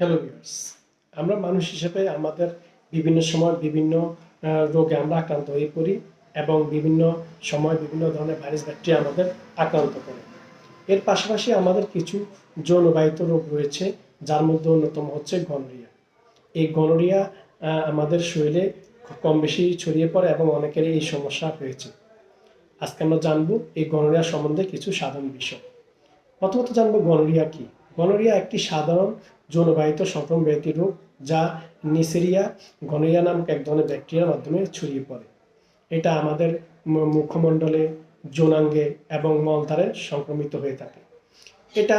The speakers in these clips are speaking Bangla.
হ্যালো ভিউয়ার্স আমরা মানুষ হিসেবে আমাদের বিভিন্ন সময় বিভিন্ন রোগে আমরা আক্রান্ত হয়ে পড়ি এবং বিভিন্ন সময় বিভিন্ন ধরনের ভাইরাস ব্যাকটেরিয়া আমাদের আক্রান্ত করে। এর পাশাপাশি আমাদের কিছু যৌনবাহিত রোগ রয়েছে, যার মধ্যে অন্যতম হচ্ছে গনোরিয়া এই গনোরিয়া আমাদের শরীরে কম বেশি ছড়িয়ে পড়ে এবং অনেকের এই সমস্যা হয়েছে। আজকে আমরা জানব এই গনোরিয়া সম্বন্ধে কিছু সাধারণ বিষয়। প্রথমত জানব গনোরিয়া কি? গনোরিয়া একটি সাধারণ যৌনবাহিত সংক্রমণ ব্যাধি রোগ যা নিসেরিয়া গনোরিয়া নামক এক ধরনের ব্যাকটেরিয়ার মাধ্যমে ছড়িয়ে পড়ে। এটা আমাদের মুখমণ্ডলে যৌনাঙ্গে এবং মলদ্বারে সংক্রমিত হয়ে থাকে। এটা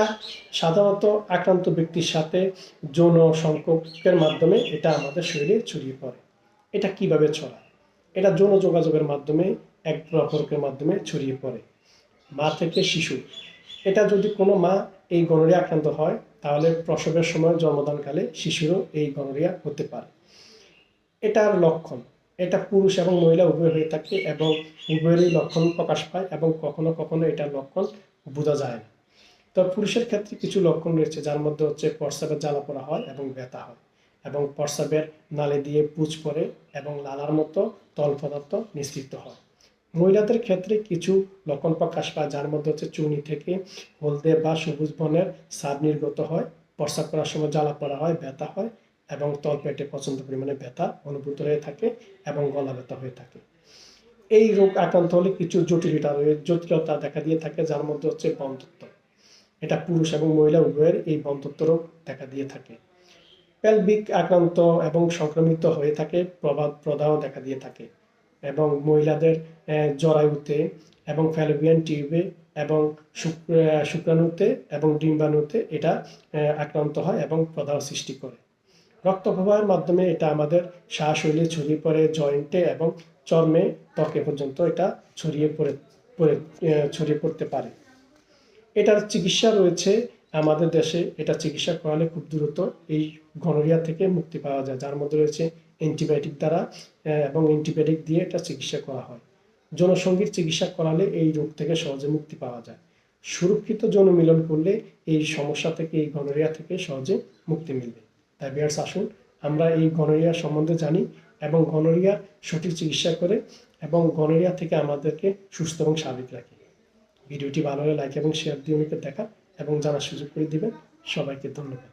সাধারণত আক্রান্ত ব্যক্তির সাথে যৌন সংপর্কের মাধ্যমে এটা আমাদের শরীরে ছড়িয়ে পড়ে। এটা কীভাবে ছড়ায়? এটা যৌন যোগাযোগের মাধ্যমে, এক অপরকের মাধ্যমে ছড়িয়ে পড়ে। মা থেকে শিশু। এটা যদি কোনো মা এই গনোরিয়া আক্রান্ত হয় তাহলে প্রসবের সময় জন্মদানকালে শিশুরও এই গনোরিয়া হতে পারে। এটার লক্ষণ, এটা পুরুষ এবং মহিলা উভয় হয়ে থাকে এবং উভয়েরই লক্ষণ প্রকাশ পায় এবং কখনো কখনো এটার লক্ষণ বোঝা যায় না। তো পুরুষের ক্ষেত্রে কিছু লক্ষণ রয়েছে, যার মধ্যে হচ্ছে প্রস্রাবের জ্বালা পড়া হয় এবং ব্যথা হয় এবং প্রস্রাবের নালে দিয়ে পুজ পড়ে এবং লালার মতো তল পদার্থ নিঃসৃত হয়। মহিলাদের ক্ষেত্রে কিছু লক্ষণ প্রকাশ পায় যার মধ্যে হচ্ছে চুনি থেকে হলদে বা সবুজ বনের সাব নির্গত হয়, প্রস্রাব করার সময় জ্বালা পড়া হয়, ব্যথা হয় এবং তলপেটে প্রচণ্ড পরিমাণে ব্যথা অনুভূত হয়ে থাকে এবং গলা ব্যথা হয়ে থাকে। এই রোগ আক্রান্ত হলে কিছু জটিলতা রয়ে, জটিলতা দেখা দিয়ে থাকে যার মধ্যে হচ্ছে বন্ধত্ব। এটা পুরুষ এবং মহিলা উভয়ের এই বন্ধত্ব রোগ দেখা দিয়ে থাকে। পেলভিক আক্রান্ত এবং সংক্রমিত হয়ে থাকে, প্রবাদ প্রদাহ দেখা দিয়ে থাকে। এবং মহিলাদের জরায়ুতে এবং ফ্যালোপিয়ান টিউবে এবং শুক্রাণুতে এবং ডিম্বাণুতে এটা আক্রান্ত হয় এবং প্রদাহ সৃষ্টি করে। রক্ত প্রবাহের মাধ্যমে এটা আমাদের শ্বাস শৈলী ছড়িয়ে পড়ে, জয়েন্টে এবং চর্মে ত্বকে পর্যন্ত এটা ছড়িয়ে পড়ে পড়ে ছড়িয়ে পড়তে পারে। এটার চিকিৎসা রয়েছে আমাদের দেশে। এটা চিকিৎসা করালে খুব দ্রুত এই গনোরিয়া থেকে মুক্তি পাওয়া যায়। যার মধ্যে রয়েছে অ্যান্টিবায়োটিক দ্বারা এবং অ্যান্টিবায়োটিক দিয়ে এটা চিকিৎসা করা হয়। যৌনসঙ্গীর চিকিৎসা করালে এই রোগ থেকে সহজে মুক্তি পাওয়া যায়। সুরক্ষিত যৌন মিলন করলে এই সমস্যা থেকে, এই গনোরিয়া থেকে সহজে মুক্তি মিলবে। তাই বিয়ার্স আসুন আমরা এই গনোরিয়া সম্বন্ধে জানি এবং গনোরিয়ার সঠিক চিকিৎসা করে এবং গনোরিয়া থেকে আমাদেরকে সুস্থ এবং স্বাভাবিক রাখি। ভিডিওটি ভালো হলে লাইক এবং শেয়ার দিয়ে অনেকে দেখা এবং জানার সুযোগ করে দিবেন। সবাইকে ধন্যবাদ।